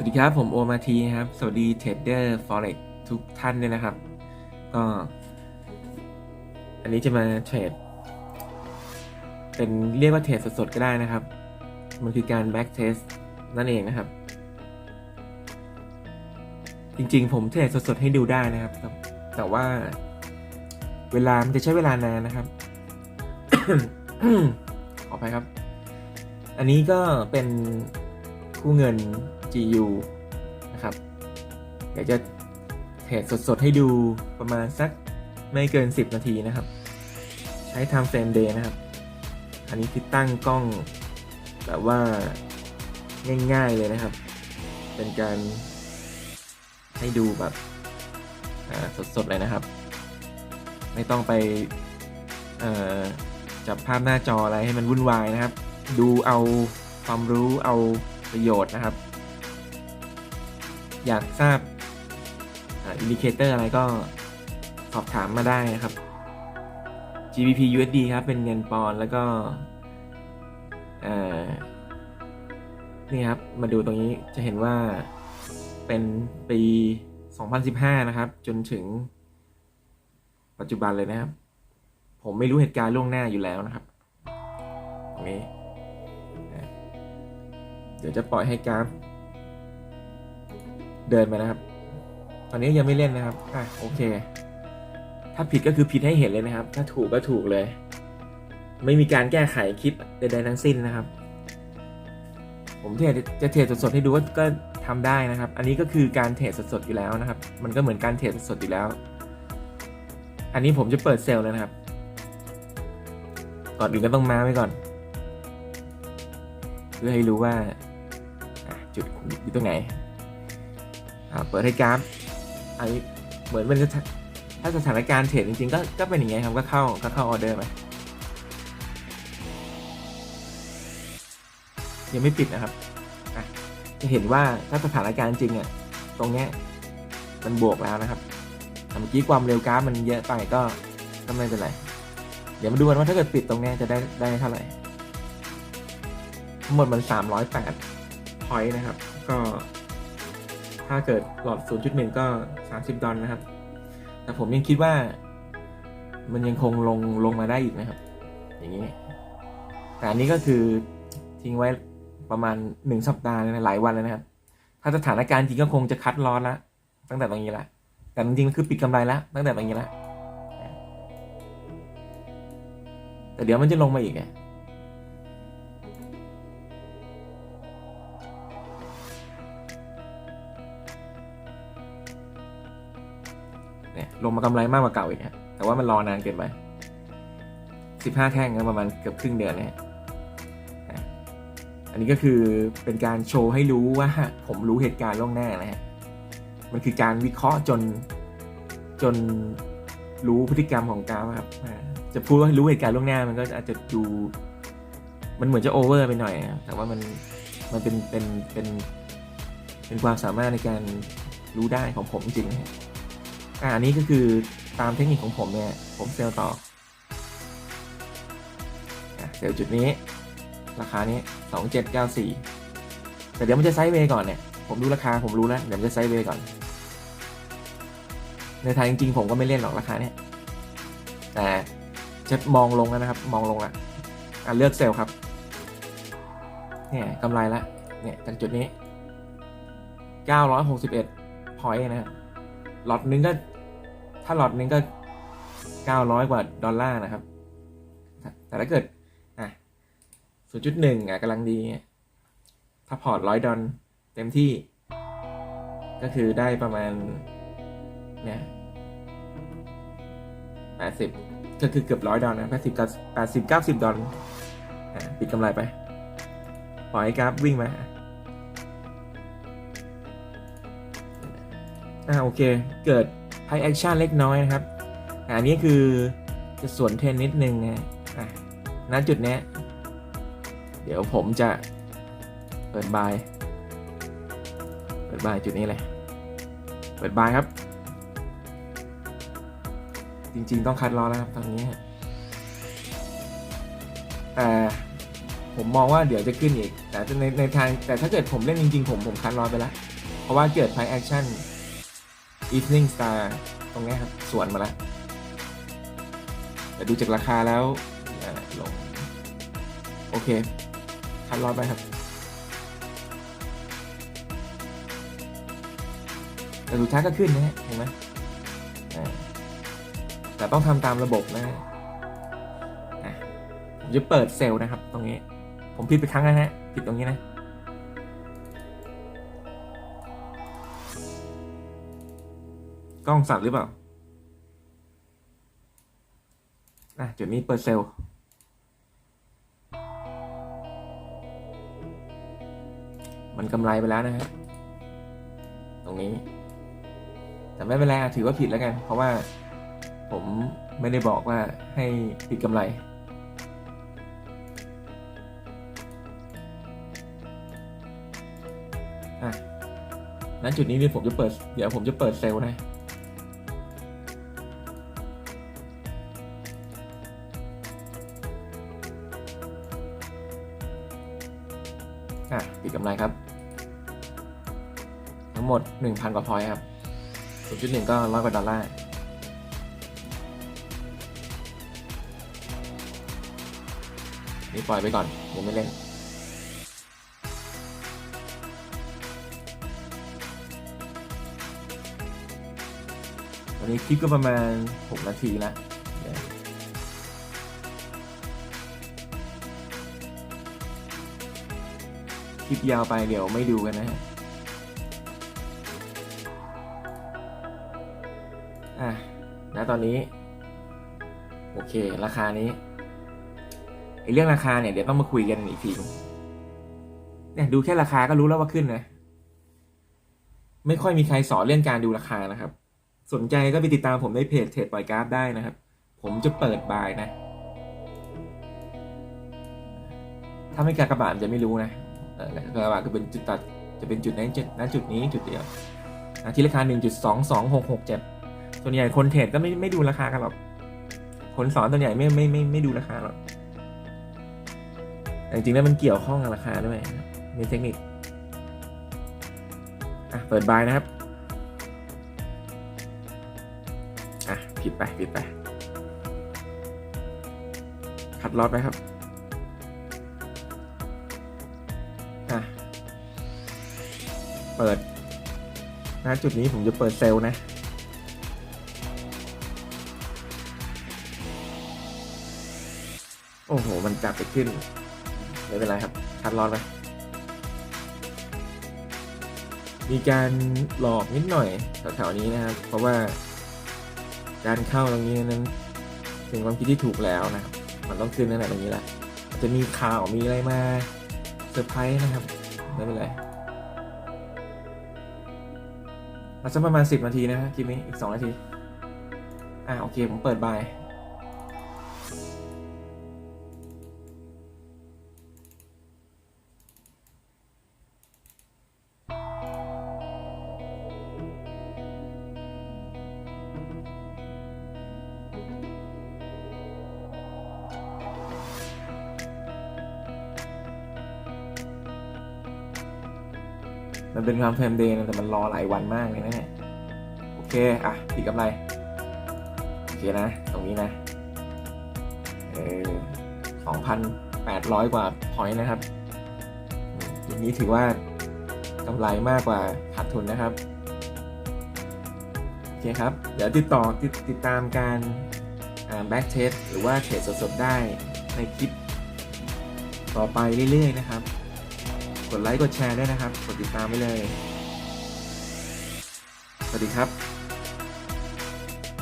สวัสดีครับ ผมโอมาทีครับ สวัสดีเทรดเดอร์ฟอเร็กทุกท่านด้วยนะครับ ก็ อันนี้จะมาเทรด เป็นเรียกว่าเทรดสดๆก็ได้นะครับ มันคือการ back test นั่นเองนะครับ จริงๆ ผมเทรดสดๆให้ดูได้นะครับแต่แต่ว่าเวลามันจะใช้เวลานานนะครับ ขออภัยครับ อันนี้ก็เป็นคู่เงิน GU นะครับ เดี๋ยวจะเทรดสดๆให้ดูประมาณสักไม่เกิน 10 นาทีนะครับ ใช้ time frame day นะครับ อันนี้คือตั้งกล้องแบบว่าง่ายๆเลยนะครับ เป็นการให้ดูแบบสดๆเลยนะครับ ไม่ต้องไปจับภาพหน้าจออะไรให้มันวุ่นวายนะครับ ดูเอาความรู้เอาประโยชน์นะครับ อยากทราบอินดิเคเตอร์อะไรก็สอบถามมาได้นะครับ GBP USD ครับ เป็นเงินปอนด์แล้วก็นี่ครับ มาดูตรงนี้จะเห็นว่าเป็นปี 2015 นะครับ จนถึง ปัจจุบันเลยนะครับ ผมไม่รู้เหตุการณ์ล่วงหน้าอยู่แล้วนะครับตรงนี้เดี๋ยวจะปล่อยให้กราฟ เดินไปนะครับ ตอนนี้ยังไม่เล่นนะครับ อะโอเค ถ้าผิดก็คือผิดให้เห็นเลยนะครับ ถ้าถูกก็ถูกเลย ไม่มีการแก้ไขคลิปใดๆทั้งสิ้นนะครับ ผมเทรดจะเทรดสดๆให้ดูว่าก็ทำได้นะครับ อันนี้ก็คือการเทรดสดๆอยู่แล้วนะครับ มันก็เหมือนการเทรดสดๆอยู่แล้ว อันนี้ผมจะเปิดเซลล์เลยนะครับ ก่อนอื่นก็ต้องมาไว้ก่อน เพื่อให้รู้ว่าจุดอยู่ตรงไหน เปิดให้กราฟไอเหมือนมันจะถ้าสถานการณ์เทรดจริงๆก็ก็เป็นอย่างเงี้ยครับก็เข้าก็เข้าออเดอร์ไปยังไม่ปิดนะครับจะเห็นว่าถ้าสถานการณ์จริงอะตรงเนี้ยมันบวกแล้วนะครับเมื่อกี้ความเร็วกราฟมันเยอะไปก็ก็ไม่เป็นไร เดี๋ยวมาดูกันว่าถ้าเกิดปิดตรงเนี้ยจะได้ได้เท่าไหร่ ทั้งหมดมัน308พอยต์นะครับ ก็ ถ้าเกิดหลอด 0.1 ก็ 30 ดอลนะครับ แต่ผมยังคิดว่า มันยังคงลงลงมาได้อีกนะครับ อย่างนี้ แต่อันนี้ก็คือทิ้งไว้ประมาณ 1 สัปดาห์เลยนะหลายวันเลยนะครับ ถ้าสถานการณ์จริงก็คงจะคัดลอสละตั้งแต่ตรงนี้ละ แต่จริงๆคือปิดกำไรแล้วตั้งแต่ตรงนี้ละ แต่เดี๋ยวมันจะลงมาอีกไง ลงมากำไรมากกว่าเก่าอีกฮะแต่ว่ามันรอนานเกินไปสิบห้าแท่งก็ประมาณเกือบครึ่งเดือนนะฮะอะอันนี้ก็คือเป็นการโชว์ให้รู้ว่าผมรู้เหตุการณ์ล่วงหน้านะฮะมันคือการวิเคราะห์จนจนรู้พฤติกรรมของกราฟครับจะพูดว่ารู้เหตุการณ์ล่วงหน้ามันก็อาจจะดูมันเหมือนจะโอเวอร์ไปหน่อยอะแต่ว่ามันมันเป็นเป็นเป็นเป็นความสามารถในการรู้ได้ของผมจริงนะฮะ อ่าอันนี้ก็คือตามเทคนิคของผมเนี่ยผมเซลล์ต่อเซลล์จุดนี้ ราคานี้สองเจ็ดเก้าสี่แต่เดี๋ยวมันจะไซด์เวย์ก่อนเนี่ย ผมรู้ราคาผมรู้แล้วเดี๋ยวมันจะไซด์เวย์ก่อน ในทางจริงๆผมก็ไม่เล่นหรอกราคาเนี่ยแต่จะมองลงแล้วนะครับ มองลงละอะเลือกเซลล์ครับเนี่ยกำไรละเนี่ยจากจุดนี้ 961 พอยต์นะครับ ล็อตนึงก็ ถ้าล็อตนึงก็เก้าร้อยกว่าดอลลาร์นะครับ แต่ถ้าเกิด อะศูนย์จุดหนึ่งอะกำลังดี ถ้าพอร์ตร้อยดอลเต็มที่ ก็คือได้ประมาณ เนี่ยแปดสิบก็คือเกือบร้อยดอลนะแปดสิบกับแปดสิบเก้าสิบดอลอะปิดกำไรไป ปล่อยให้กราฟวิ่งมา อ่าโอเค เกิดไพแอคชั่นเล็กน้อยนะครับอันนี้คือจะสวนเทรนนิดนึงนะอะณจุดนี้เดี๋ยวผมจะเปิดบาย เปิดบายจุดนี้เลย เปิดบายครับ จริงๆต้องคัดล้อแล้วครับตอนนี้แต่ผมมองว่าเดี๋ยวจะขึ้นอีก แต่ในในทางแต่ถ้าเกิดผมเล่นจริงๆ ผมผมคันร้อไปแล้ว เพราะว่าเกิดไฟแอคชั่น evening star ตรงนี้ครับ สวนมาแล้วแต่ดูจากราคาแล้วลงโอเค คันรอยไปครับแต่สุดท้ายก็ขึ้นนะฮะเห็นไหมแต่ต้องทำตามระบบนะฮะอะผมจะเปิดเซลล์นะครับ ตรงนี้ ผมผิดไปครั้งนะฮะผิดตรงนี้นะ กล้องสั่นหรือเปล่าอะจุดนี้เปิดเซลล์มันกำไรไปแล้วนะฮะตรงนี้ แต่ไม่เป็นไรถือว่าผิดแล้วกัน เพราะว่าผมไม่ได้บอกว่าให้ปิดกำไร อะนั้นจุดนี้เนี่ยผมจะเปิด เดี๋ยวผมจะเปิดเซลล์นะ อะปิดกำไรครับ ทั้งหมด 1,000 กว่าพอยครับ0.1 ก็ร้อยกว่าดอลลาร์นี่ปล่อยไปก่อนยังไม่เล่นวันนี้คลิปก็ประมาณ 6 นาทีและเดี๋ยว คลิปยาวไปเดี๋ยวไม่ดูกันนะฮะอะแล้วตอนนี้ โอเค ราคานี้ไอเรื่องราคาเนี่ยเดี๋ยวต้องมาคุยกันอีกทีเนี่ยดูแค่ราคาก็รู้แล้วว่าขึ้นนะ ไม่ค่อยมีใครสอนเรื่องการดูราคานะครับ สนใจก็ไปติดตามผมในเพจเทรดปล่อยกราฟได้นะครับ ผมจะเปิดบายนะ ถ้าไม่กากบาทมันจะไม่รู้นะ กากบาทก็เป็นจุดตัดจะเป็นจุดนั้นจุดนั้นจุดนี้จุดเดียวอะที่ราคา 1.22667 ส่วนใหญ่คนเทรดก็ไม่ไม่ดูราคากันหรอก คนสอนส่วนใหญ่ไม่ไม่ไม่ไม่ดูราคาหรอกแต่จริงๆแล้วมันเกี่ยวข้องกับราคาด้วยมีเทคนิคอะเปิดบายนะครับอะผิดไปผิดไป คัดลอตไปครับ เปิดณจุดนี้ผมจะเปิดเซลล์นะ โอ้โห มันจับไปขึ้น ไม่เป็นไรครับคัดลอตไปมีการหลอกนิดหน่อยแถวๆนี้นะครับ เพราะว่าการเข้าตรงนี้นั้นเป็นความคิดที่ถูกแล้วนะครับมันต้องขึ้นตั้งแต่ตรงนี้แหละจะมีข่าวมีอะไรมาเซอร์ไพรส์นะครับไม่เป็นไร อาจจะประมาณ 10 นาทีนะฮะคลิปนี้อีก 2 นาที อ่าโอเค ผมเปิดบาย มันเป็นความเฟมเดย์นะแต่มันรอหลายวันมากเลยนะเนี่ยโอเค อะปิดกำไร โอเคนะ ตรงนี้นะ เออสองพันแปดร้อยกว่าพอยต์นะครับอืมทีนี้ถือว่ากำไรมากกว่าขาดทุนนะครับ โอเคครับ เดี๋ยวติดต่อติดติดตามการแบ็กเทสหรือว่าเทรดสดๆได้ในคลิปต่อไปเรื่อยๆนะครับ กดไลค์กดแชร์ด้วยนะครับ กดติดตามไว้เลย สวัสดีครับ